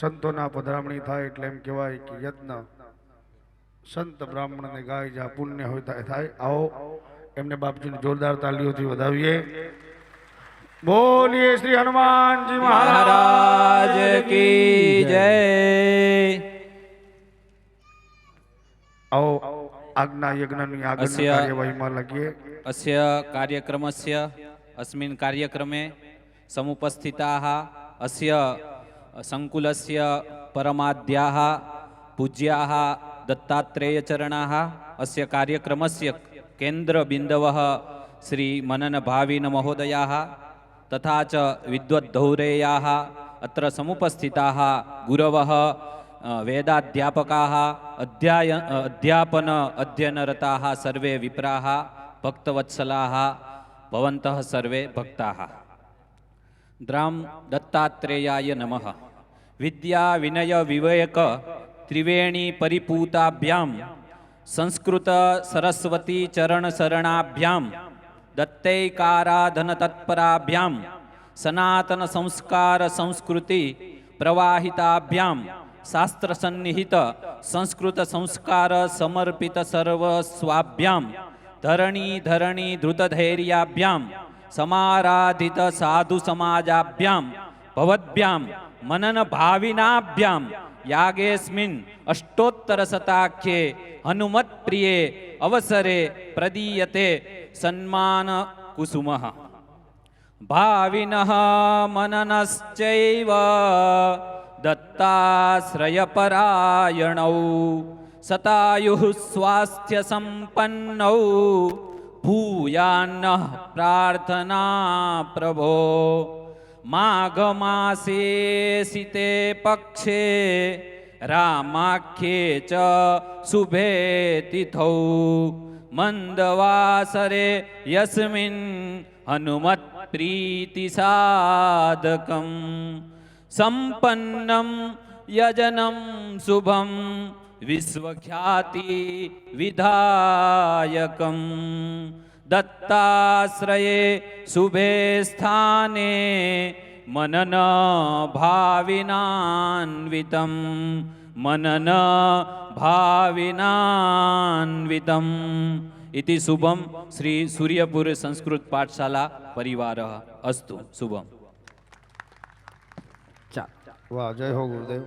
સંતોના પધરામણી થાય એટલે એમ કહેવાય કે યજ્ઞ સંત બ્રાહ્મણને ગાય જ્યાં પુણ્ય હોય થાય. આવો એમને બાપજીને જોરદાર તાલીઓથી વધાવીએ. બોલીએ શ્રી હનુમાનજી મહારાજ કી જય. આવો આજ્ઞા યજ્ઞની આગળની અસ્ય- સંકુલસ્ય પરમાધ્યાહ પૂજ્યાહ દત્તાત્રેયચરણાહ અસ્ય કાર્યક્રમસ્ય કેન્દ્રબિંદવઃ શ્રી મનનભાવિન મહોદયાહ તથા ચ વિદ્વદ્ધૌરેયાહ અત્ર સમુપસ્થિતાહ ગુરવઃ વેદાધ્યાપકાહ અધ્યાય અધ્યાપન અધ્યયનરતાહ સર્વે વિપ્રાહ ભક્તવત્સલાહ ભવંતઃ સર્વે ભક્તાહ દ્રામ દત્તાત્રેયાય નમઃ વિદ્યા વિનય વિવેક ત્રિવેણી પરિપૂતાભ્યામ સંસ્કૃત સરસ્વતી ચરણ શરણાભ્યામ દત્તૈકારાધન તત્પરાભ્યામ સનાતન સંસ્કાર સંસ્કૃતિ પ્રવાહિતાભ્યામ શાસ્ત્ર સન્નિહિત સંસ્કૃત સંસ્કાર સમર્પિત સર્વસ્વાભ્યામ ધરણી ધરણી ધૃતધૈર્યાભ્યામ સમારાધિત સાધુ સમાજાભ્યામ ભવદ્ભ્યામ મનન ભાવિનાભ્યામ યાગેસ્મિન અષ્ટોત્તર સતાખ્યે હનુમત પ્રિયે અવસરે પ્રદીયતે સન્માન કુસુમ ભાવિન મનનશ્ચૈવ દત્તાશ્રયપરાયણૌ સતાયુ સ્વાસ્થ્ય સંપન્નૌ ભૂયાન્ન પ્રાર્થના પ્રભો માઘ માસે સીતે પક્ષે રામાખ્યે ચ શુભે તિથૌ. મંદવાસરે યસ્મિન હનુમત પ્રીતિસાધકમ સંપન્નમ યજનમ શુભમ વિશ્વખ્યાતિ વિધાયકમ. દત્તાશ્રયે શુભે સ્થાને મનન ભાવિનાન્વિતમ મનન ભાવિનાન્વિતમ ઇતિ શુભમ શ્રી સૂર્યપુર સંસ્કૃત પાઠશાલા પરિવાર અસ્તુ શુભમ વાહ જય હો ગુરુદેવ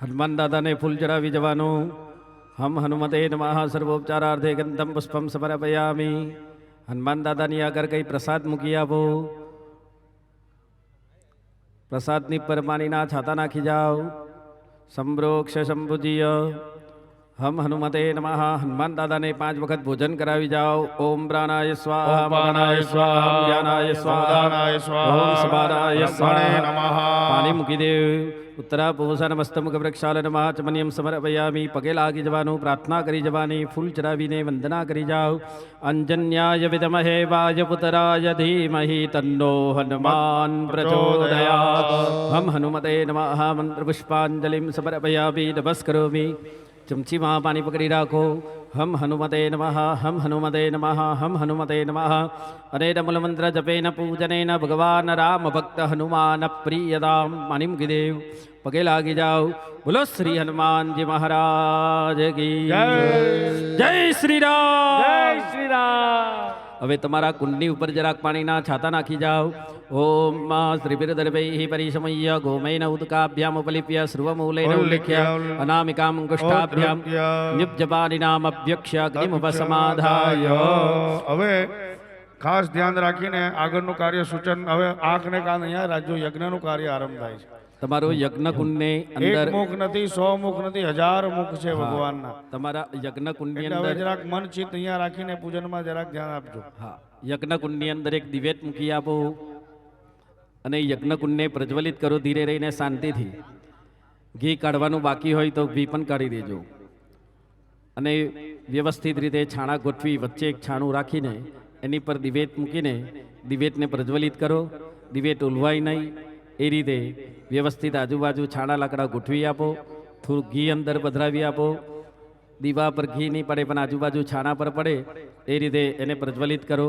હનુમાન દાદાને ફૂલ ચડાવી જવાનું હમ હનુમતે નમઃ સર્વોપચારાર્થે ગંધમ પુષ્પમ સમર્પયામી હનુમાન દાદાની આગળ કઈ પ્રસાદ મૂકી આપો પ્રસાદની પર પાણીના છાતા નાખી જાઓ સંબ્રોક્ષ શંભુજીય હમ હનુમતે નમઃ હનુમાન દાદાને પાંચ વખત ભોજન કરાવી જાઓ ઓમ પ્રાણાય સ્વાહા ઓમ પ્રાણાય સ્વાહા, જ્ઞાનાય સ્વાહા ઓમ સ્વાહાય સ્વાહા નમઃ. પાણી મૂકી દેવ ઉત્તરા પુરુષાનમસ્તમુખ વૃક્ષાલન મહાચમનિયમ સમર્પયામી પગે લાગી જવાનું પ્રાર્થના કરી જવાની ફૂલ ચડાવીને વંદના કરી જાઓ અંજન્યાય વિદમહે વાયપુતરાય ધીમહિ તન્નો હનુમાન પ્રચોદયા હમ હનુમતે નમઃ મંત્ર પુષ્પાંજલિમ સમર્પયામી નમસ્કરોમી ચમચીમાં પાણી પકડી રાખો હમ હનુમતે નમઃ હમ હનુમતે નમઃ હમ હનુમતે નમઃ અનેન મૂલમંત્ર જપેન પૂજનેન ભગવાન રામ ભક્ત હનુમાન પ્રિયદામ પાણી મૂકી દેવ પગે લાગી જાઓ બોલો શ્રી હનુમાનજી મહારાજ કી. જય શ્રી રામ જય શ્રી રામ હવે તમારા કુંડની ઉપર જરાક પાણીના છાતા નાખી જાઓ. ઓમ શ્રીભિરદર્ભૈ પરિશમય્ય ગોમૈન ઉદકાભ્યામ ઉપલિપ્ય સર્વમૂલેન ઉલ્લિખ્ય અનામિકામ અંગુષ્ટાભ્યામ નિબ્જપાનિનામ અભ્યક્ષ્ય અગ્નિમુપસમાધાય હવે ખાસ ધ્યાન રાખીને આગળનું કાર્ય સૂચન હવે આંખ ને કાન અહીંયા રાજ્યો યજ્ઞનું કાર્ય આરંભ થાય છે તમારું યજ્ઞ કુંડને એક અંદર મુખ નથી સો મુખ નથી હજાર મુખ છે ભગવાનના. તમારા યજ્ઞ કુંડની એટલે અંદર જરાક મન ચિત્ત અહીંયા રાખીને પૂજનમાં જરાક ધ્યાન આપજો. હા. યજ્ઞ કુંડની અંદર એક દિવેટ મૂકી આપો અને યજ્ઞ કુંડને પ્રજ્વલિત કરો ધીરે રહીને શાંતિથી. ઘી કાઢવાનું બાકી હોય તો ઘી પણ કાઢી દેજો. અને વ્યવસ્થિત રીતે છાણા ગોઠવી વચ્ચે એક છાણું રાખીને એની પર દિવેટ મૂકીને દિવેટને પ્રજ્વલિત કરો. દિવેટ ઉલવાય નહીં. એ રીતે વ્યવસ્થિત આજુબાજુ છાણા લાકડા ગોઠવી આપો થોડું ઘી અંદર પધરાવી આપો. દીવા પર ઘી નહીં પડે પણ આજુબાજુ છાણા પર પડે એ રીતે એને પ્રજ્વલિત કરો.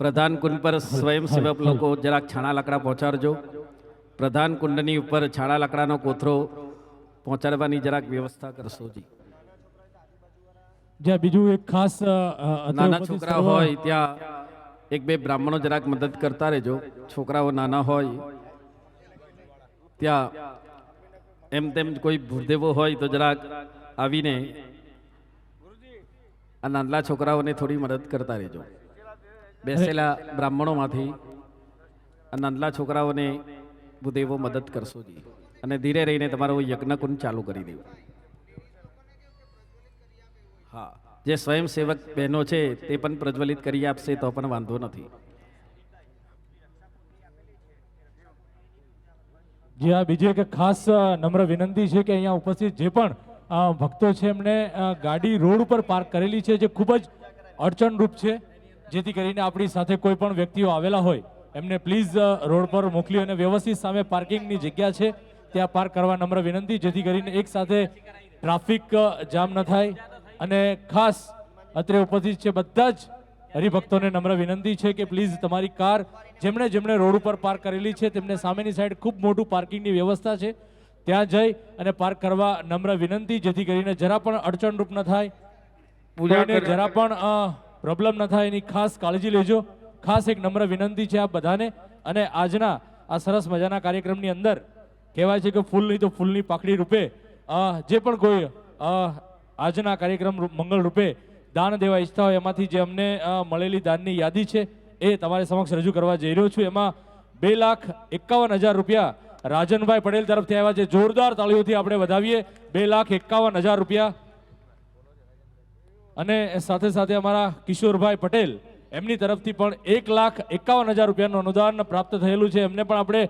પ્રધાન કુંડ પર સ્વયંસેવક લોકો જરાક છાણા લાકડા પહોંચાડજો. પ્રધાન કુંડની ઉપર છાણા લાકડાનો કોથરો પહોંચાડવાની જરાક વ્યવસ્થા કરશો જી. જ્યાં બીજું એક ખાસ નાના છોકરા હોય ત્યાં એક બે બ્રાહ્મણો જરાક મદદ કરતા રહેજો. છોકરાઓ નાના હોય, ત્યાં એમ તેમ કોઈ ભૂદેવો હોય તો જરાક આવીને આ નાનલા છોકરાઓને થોડી મદદ કરતા રહેજો. બેસેલા બ્રાહ્મણોમાંથી આ નાનલા છોકરાઓને ભૂદેવો મદદ કરશો જી. અને ધીરે રહીને તમારો યજ્ઞકુંડ ચાલુ કરી દેવું. હા. જે સ્વયંસેવક બહેનો છે, તે પણ પ્રજ્વલિત કરી આપશે તો પણ વાંધો નથી. જ્યાં આ બીજી એક ખાસ નમ્ર વિનંતી છે કે અહીંયા ઉપસ્થિત જે પણ ભક્તો છે, એમને ગાડી રોડ ઉપર પાર્ક કરેલી છે, જે ખૂબ જ અડચણરૂપ છે, જેથી કરીને આપણી સાથે કોઈ પણ વ્યક્તિઓ આવેલા હોય, એમને પ્લીઝ રોડ પર મોકલી અને વ્યવસ્થિત સામે પાર્કિંગની જગ્યા છે, ત્યાં પાર્ક કરવા નમ્ર વિનંતી, જેથી કરીને એક સાથે ટ્રાફિક જામ ન થાય. અને ખાસ અત્રે ઉપસ્થિત છે બધા જ હરિભક્તોને નમ્ર વિનંતી છે કે પ્લીઝ તમારી કાર જેમણે જેમણે રોડ ઉપર પાર્ક કરેલી છે તેમને સામેની સાઈડ ખૂબ મોટું પાર્કિંગની વ્યવસ્થા છે. ત્યાં જઈ અને પાર્ક કરવા નમ્ર વિનંતી જેથી કરીને જરા પણ અડચણરૂપ ન થાય. જરા પણ પ્રોબ્લેમ ન થાય એની ખાસ કાળજી લેજો. ખાસ એક નમ્ર વિનંતી છે આપ બધાને. અને આજના આ સરસ મજાના કાર્યક્રમની અંદર કહેવાય છે કે ફૂલની તો ફૂલની પાકડી રૂપે જે પણ કોઈ આજના કાર્યક્રમ મંગળ રૂપે દાન દેવા ઈચ્છતા હોય એમાંથી જે અમને મળેલી દાનની યાદી છે એ તમારી સમક્ષ રજૂ કરવા જઈ રહ્યો છું. એમાં બે લાખ એકાવન હજાર રૂપિયા રાજનભાઈ પટેલ તરફથી આવ્યા છે. જોરદાર તાળીઓથી આપણે વધાવીએ. બે લાખ એકાવન હજાર રૂપિયા. અને સાથે સાથે અમારા કિશોરભાઈ પટેલ એમની તરફથી પણ એક લાખ એકાવન હજાર રૂપિયાનું અનુદાન પ્રાપ્ત થયેલું છે. એમને પણ આપણે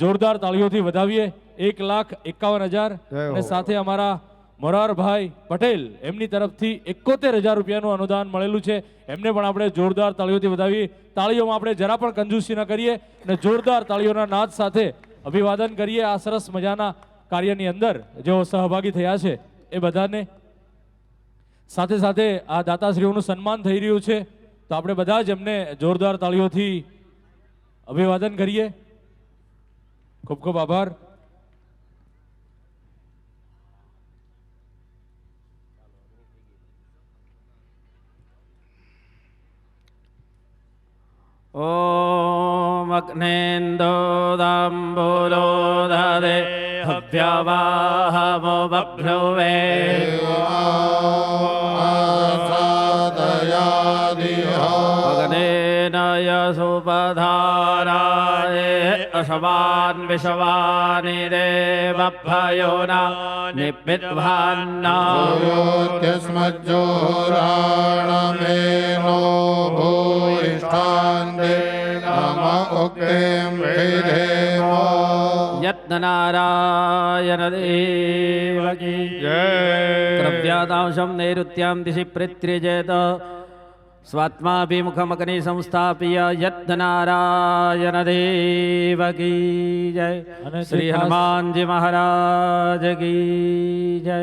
જોરદાર તાળીઓથી વધાવીએ. એક લાખ એકાવન હજાર. અને સાથે અમારા મોરારભાઈ પટેલ એમની તરફથી એકોતેર હજાર રૂપિયાનું અનુદાન મળેલું છે. એમને પણ આપણે જોરદાર તાળીઓથી વધાવીએ. તાળીઓમાં આપણે જરા પણ કંજૂસી ન કરીએ અને જોરદાર તાળીઓના નાદ સાથે અભિવાદન કરીએ. આ સરસ મજાના કાર્યની અંદર જેઓ સહભાગી થયા છે એ બધાને. સાથે સાથે આ દાતાશ્રીઓનું સન્માન થઈ રહ્યું છે. તો આપણે બધા જ એમને જોરદાર તાળીઓથી અભિવાદન કરીએ. ખૂબ ખૂબ આભાર. ॐ अग्नेन्दोदाम्बुलो ददे हव्यवाहमो बभ्रुवे अशवान् विशवानि देवभयो न निविद्वान्ना योत्यस्मज्जोराणमेनो भूयिष्ठान्ते नम उक्तिं विधेम यत्ननारायण देवकी જય द्रव्यादांशं नैऋत्यां दिशि प्रत्यजेत સ્વાત્માભિમુખમગ્નિ સંસ્થાપ્ય યજ્ઞનારાયણ દેવ કી જય શ્રી હનુમાનજી મહારાજ ગી જય.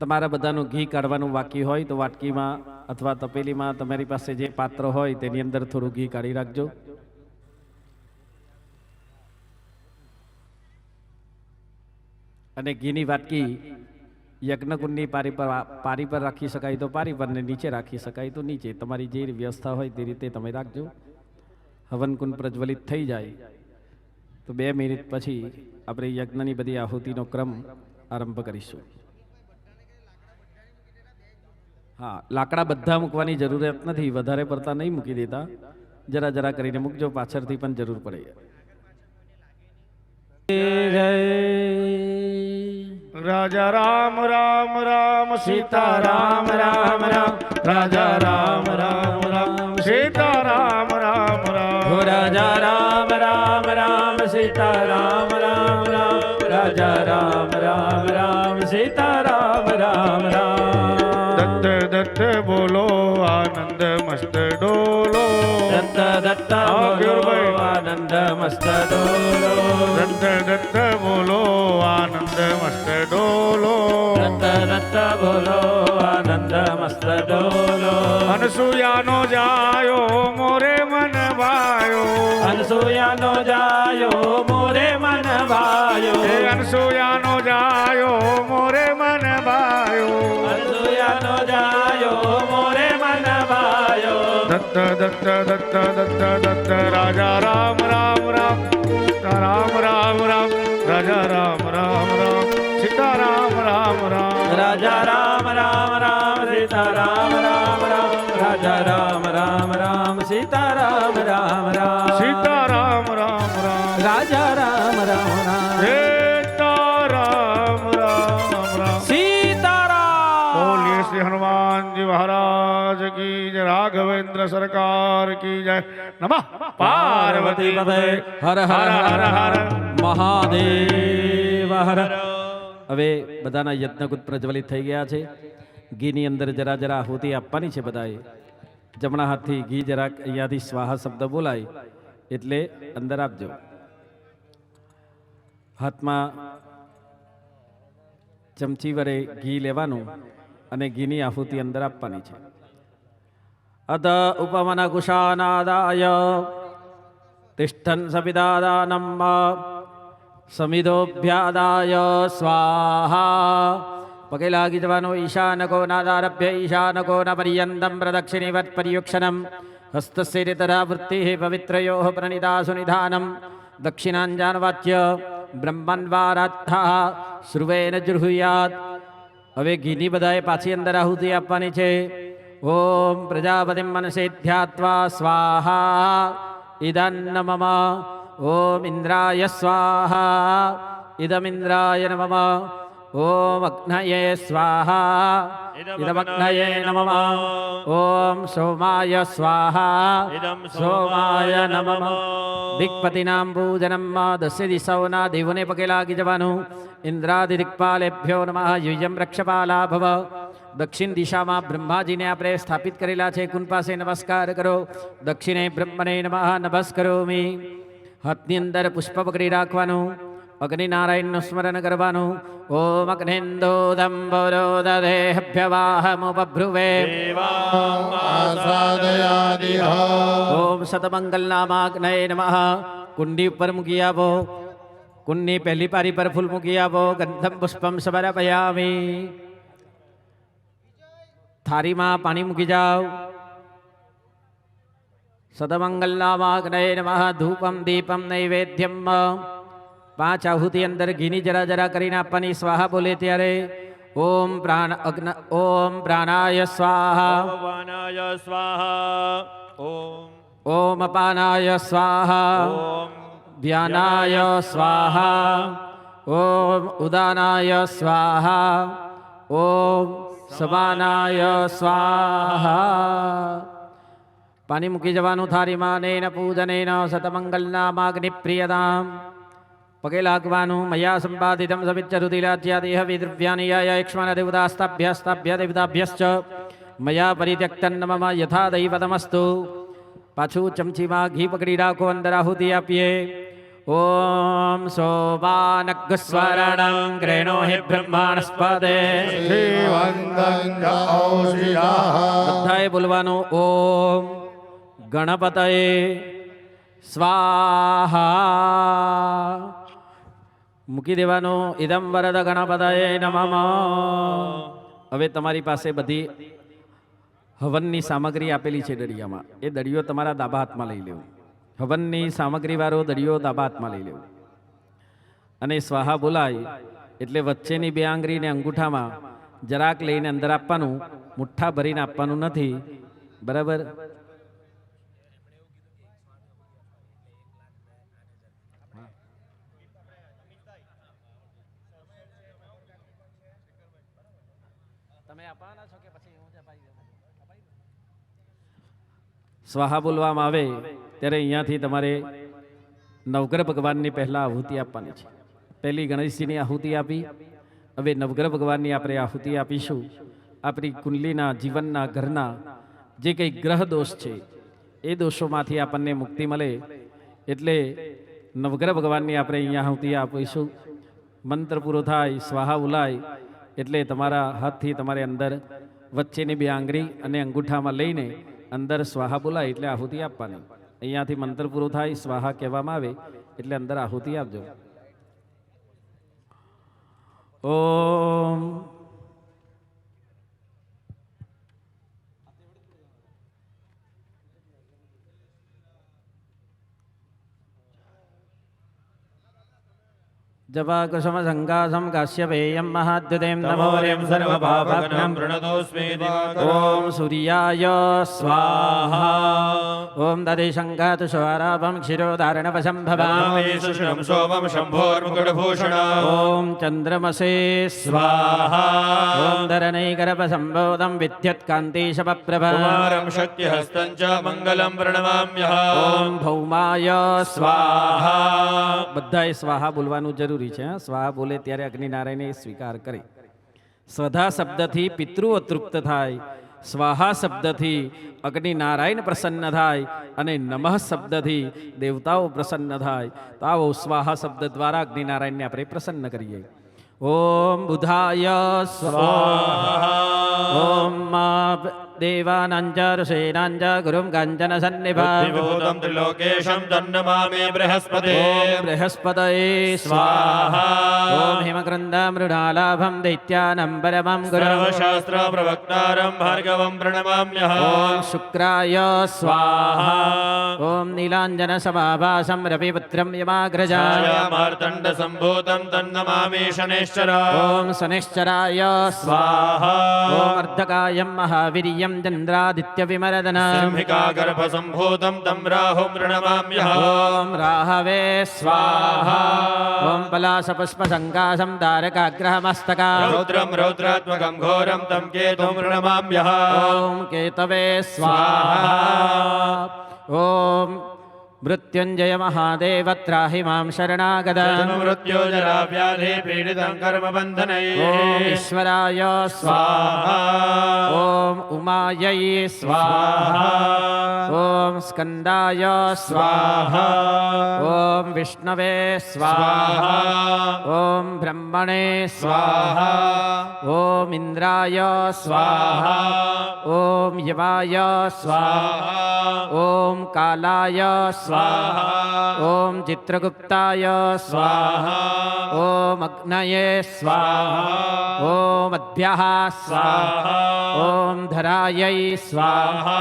તમારા બધાનું ઘી કાઢવાનું બાકી હોય તો વાટકીમાં અથવા તપેલીમાં તમારી પાસે જે પાત્ર હોય તેની અંદર થોડું ઘી કાઢી રાખજો. અને ઘીની વાટકી યજ્ઞકુંડની પારી પર પારી પર રાખી શકાય તો પારી પર ને નીચે રાખી શકાય તો નીચે. તમારી જે વ્યવસ્થા હોય તે રીતે તમે રાખજો. હવનકુંડ પ્રજ્વલિત થઈ જાય. તો બે મિનિટ પછી આપણે યજ્ઞની બધી આહુતિનો ક્રમ આરંભ કરીશું. હા, લાકડા બધા મૂકવાની જરૂરિયાત નથી. વધારે પડતા નહીં મૂકી દેતા. જરા જરા કરીને મૂકજો. પાછળથી પણ જરૂર પડે. જય. રાજા રામ રામ રામ સીતા રામ રામ રામ રાજા રામ રામ રામ સીતા રામ રામ રામ રાજા રામ રામ રામ સીતા રામ રામ રામ રાજા રામ રામ રામ સીતા રામ રામ રામ દત્ત દત્ત બોલો આનંદ મસ્ત ડોલો દત્ત દત્ત બોલો આનંદ મસ્ત ડોલો ડોલો આનંદ મસ્ત ડોલો અનસુયાનો જાયો મોરે મન ભાયો અનસુયાનો જાયો મોરે મન ભાયો અનસુયાનો જાયો મોરે મન ભાયો અનસુયાનો જાયો મોરે મન ભાયો દત્ત દત્ત દત્ત દત્ત દત્ત રાજા રામ રામ રામ રામ રામ રામ રાજા રામ રામ રામ રાજા રામ રામ રામ સીતા રામ રામ રામ. રાજા રામ રામ રામ સીતા રામ રામ રામ. સીતા રામ રામ રામ. રાજા રામ રામ રામ. સીતા રામ રામ રામ. સીતારામ બોલીએ શ્રી હનુમાનજી મહારાજ કી જય રાઘવેન્દ્ર સરકાર કી જય. નમઃ. પાર્વતી પદે હર હર હર હર. મહાદેવ હર. હવે બધાના યજ્ઞકુત પ્રજ્વલિત થઈ ગયા છે. ઘીની અંદર જરા જરા આહુતિ આપવાની છે બધાએ. જમણા હાથથી ઘી જરાક અહીંયાથી સ્વાહા શબ્દ બોલાય એટલે અંદર આપજો. હાથમાં ચમચી વડે ઘી લેવાનું અને ઘીની આહુતિ અંદર આપવાની છે. અત ઉપમન કુશાનાદાય. તિષ્ઠન સપિદાદાનમ સમિધોભ્યાદાય સ્વાહા પગે લાગી જવાનો ઈશાનકો નાદારભ્ય ઈશાનકો ન પર્યંતમ પ્રદક્ષિણીવત પર્યુક્ષણમ હસ્તસ્ય તથા વૃત્તિ પવિત્રયો પ્રણિતાસુ નિધાનમ દક્ષિણાંજાનવાચ્ય બ્રહ્મન્વારાથા શ્રુવેન જૃહુયાત હવે ઘીની બધાએ પાછી અંદર આહુતિ આપવાની છે ઓમ પ્રજાપતિમ મનસે ધ્યાત્વા સ્વાહા ઇદન્ન મમ ઓમ ઇન્દ્રાય સ્વાહા ઇદમિન્દ્રાય નમઃ ઓમ અગ્નયે સ્વાહા ઇદમગ્નયે નમઃ ઓમ સોમાય સ્વાહા સોમાય નમઃ દિક્પતિનામ પૂજનમ દસ્ય દિશાઓના દેવોને પગે લાગી જવાનું ઇન્દ્રાદિ દિક્પાલેભ્યો નમઃ યુયમ રક્ષપાલા ભવ દક્ષિણ દિશામાં બ્રહ્માજીને આપણે સ્થાપિત કરેલા છે કુન પાસે નમસ્કાર કરો દક્ષિણે બ્રહ્મને નમઃ નમસ્કરોમી હાથની અંદર પુષ્પ પકડી રાખવાનું અગ્નિનારાયણનું સ્મરણ કરવાનું ઓમ અગ્નિન્દોદંબરોદેહભ્યવાહમુપભ્રુવે આસાદયાદિહ ઓમ સતમંગલનામાગ્નય નમઃ કુંડી ઉપર મૂકી આપો કુંડની પહેલી પારી પર ફૂલ મૂકી આપો ગંધમ પુષ્પમ સમર્પયામી થારીમાં પાણી મૂકી જાઓ સદમંગલનામાગ્નય નમઃ ધૂપમ દીપમ નૈવેદ્યમ પાંચ આહુતિ અંદર ઘીની જરા જરા કરીને આપવાની સ્વાહા બોલે ત્યારે ઓમ પ્રાણ અગ્ન ઓમ પ્રાણાય સ્વાહા ભગવાનાય સ્વાહા ઓમ ઓમ અપાનાય સ્વાહા ઓમ ધ્યાનાય સ્વાહા ઓમ ઉદાનાય સ્વાહા ઓમ સમાનાય સ્વાહા પાણી મૂકી જવાનું થાળીમાં નેન પૂજનેન સતમંગલનામાગ્નિ પ્રિયદામ પગે લાગવાનું મયા સંપાદિતમ સવિચ્ચરુતિરાજ્યાદેહ વિદ્રવ્યાની યાય યક્ષ્મણ દેવતાસ્તાભ્યસ્તાભ્ય દેવતાભ્યશ્ચ મયા પરિત્યક્તન મમ યથા દૈવતમસ્તુ પાછું ચમચીમાં ઘી પકડી રાખો અંદર આહુતિ આપીએ ઓમ સોપાનગ્સ્વરણં ગ્રેણો હિ બ્રહ્માણસ્પદે શ્રીવંદન જ ગણપતયે સ્વાહા. મૂકી દેવાનો ઇદમ વરદ ગણપતયે નમઃ. હવે તમારી પાસે બધી હવનની સામગ્રી આપેલી છે દરિયામાં. એ દરિયો તમારા દાબા હાથમાં લઈ લેવું. હવનની સામગ્રીવાળો દરિયો દાબા હાથમાં લઈ લેવું. અને સ્વાહા બોલાય એટલે વચ્ચેની બે આંગળીને અંગૂઠામાં જરાક લઈને અંદર આપવાનું, મુઠ્ઠા ભરીને આપવાનું નથી. બરાબર? સ્વાહા બોલવામાં આવે ત્યારે અહીંયાથી તમારે નવગ્રહ ભગવાનની પહેલાં આહુતિ આપવાની છે. પહેલી ગણેશજીની આહુતિ આપી, હવે નવગ્રહ ભગવાનની આપણે આહુતિ આપીશું. આપણી કુંડલીના, જીવનના, ઘરના જે કંઈ ગ્રહ દોષ છે, એ દોષોમાંથી આપણને મુક્તિ મળે. એટલે નવગ્રહ ભગવાનની આપણે અહીંયા આહુતિ આપીશું. મંત્ર પૂરો થાય, સ્વાહા ઉલાય એટલે તમારા હાથથી તમારે અંદર વચ્ચેની બે આંગળી અને અંગૂઠામાં લઈને અંદર સ્વાહા બોલાય એટલે આહુતિ આપવાની. અહીંયાથી મંત્ર પૂરો થાય, સ્વાહા કહેવામાં આવે એટલે અંદર આહુતિ આપજો. ઓમ जपाकुसुमसङ्गासं काश्यपेयं महाद्युतिं नमोरिं सर्वभावघ्नं प्रणतोऽस्मि ॐ सूर्याय स्वाहा ॐ दधिशङ्कातु शोराभं क्षिरोदारणवशं भवामि सोमं शम्भोर्मुकुटभूषणं ॐ चन्द्रमसे स्वाहा ॐ धरणैकरपसम्बोधं विद्युत्कान्तिशपप्रभारं शक्तिहस्तं च मङ्गलं प्रणमाम्यः ॐ भौमाय स्वाहा બધાએ स्वाहा બોલવાનું જરૂર છે, હા? સ્વાહા બોલે ત્યારે અગ્નિનારાયણે સ્વીકાર કરે. સ્વધા શબ્દથી પિતૃઓ તૃપ્ત થાય, સ્વાહા શબ્દથી અગ્નિનારાયણ પ્રસન્ન થાય અને નમઃ શબ્દથી દેવતાઓ પ્રસન્ન થાય. તો આવો સ્વાહા શબ્દ દ્વારા અગ્નિનારાયણને આપણે પ્રસન્ન કરીએ. ઓમ બુધાય સ્વાહા, ઓમ देवानाञ्च ऋषीणाञ्च गुरुं कञ्चन सन्निभातं त्रिलोकेशं तन्नमामि बृहस्पते बृहस्पतये स्वाहा ॐ हिमकृन्दं मृणालाभं दैत्यानं परमं गुरवशास्त्रप्रवक्तारं भार्गवं प्रणमाम्यहं शुक्राय स्वाहा ॐ नीलाञ्जनसमाभासं रविपुत्रं यमाग्रजायामार्तण्डसम्भूतं तन्नमामि शनेश्चर ॐ शनेश्चराय स्वाहा ॐ अर्धकायं महावीर्यं चन्द्रादित्यविमरदन सिंहिका गर्भसम्भूतं तं राहुं प्रणमाम्यहम् ॐ राहवे स्वाहा ॐ पलाशपुष्पसङ्कासं तारकाग्रहमस्तका रौद्रं रौद्रात्मकं घोरं तं केतुं प्रणमाम्यहम् ॐ केतवे स्वाहा ॐ मृत्युञ्जय महादेव त्राहि मां शरणागत मृत्योजराव्याधि पीडितं कर्मबन्धनैः ॐ ईश्वराय स्वाहा ॐ उमायै स्वाहा ॐ स्कन्दाय स्वाहा ॐ विष्णवे स्वाहा ॐ ब्रह्मणे स्वाहा ॐ इन्द्राय स्वाहा ॐ यवाय स्वाहा ॐ कालाय स्वाहा ॐ चित्रगुप्ताय स्वाहा ॐ अग्नये स्वाहा ॐ अद्भ्यः स्वाहा ॐ धरायै स्वाहा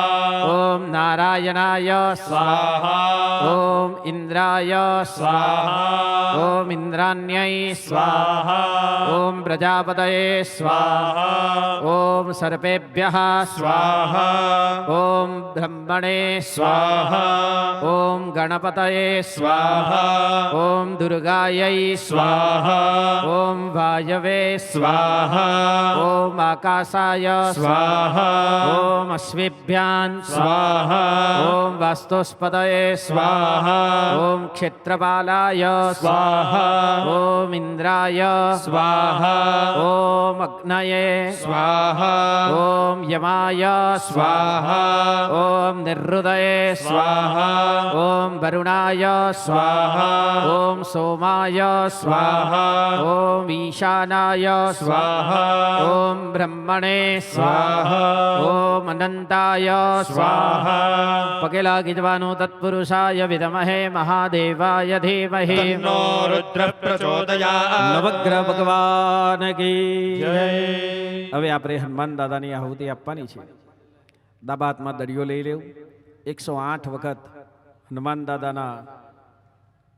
ॐ नारायणाय स्वाहा ॐ इन्द्राय स्वाहा ॐ इन्द्राण्यै स्वाहा ॐ प्रजापतये स्वाहा ॐ सर्पेभ्यः स्वाहा ॐ ब्रह्मणे स्वाहा ॐ गणपतये स्वाहा ॐ दुर्गायै स्वाहा ॐ वायवे स्वाहा ॐ आकाशाय स्वाहा ॐ अश्वेभ्यान् स्वाहा ॐ वास्तुस्पतये स्वाहा ॐ क्षेत्रपालाय स्वाहा ॐ इन्द्राय स्वाहा ॐ अग्नये स्वाहा ॐ यमाय स्वाहा ॐ निर्हृदये स्वाहा ॐ वरुणाय स्वाहा ॐ सोमाय स्वाहा ॐ ईशानाय स्वाहा ॐ ब्रह्मणे स्वाहा ॐ अनन्ताय स्वाहा પગે લાગી જવાનું તત્પુરુષાય વિદમહે મહાદેવાય ધીમહિ तन्नो रुद्रः प्रचोदयात् નવગ્રહ ભગવાન કી જય. હવે આપણે હનુમાન દાદાની આહુતિ આપવાની છે. ડાબા હાથમાં દરિયો લઈ લેવું. એકસો આઠ વખત હનુમાન દાદાના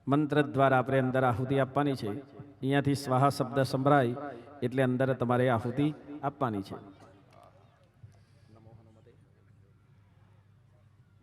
મંત્ર દ્વારા આપણે અંદર આહુતિ આપવાની છે. અહીંયાથી સ્વાહા શબ્દ સંભળાય એટલે અંદર તમારે આહુતિ આપવાની છે.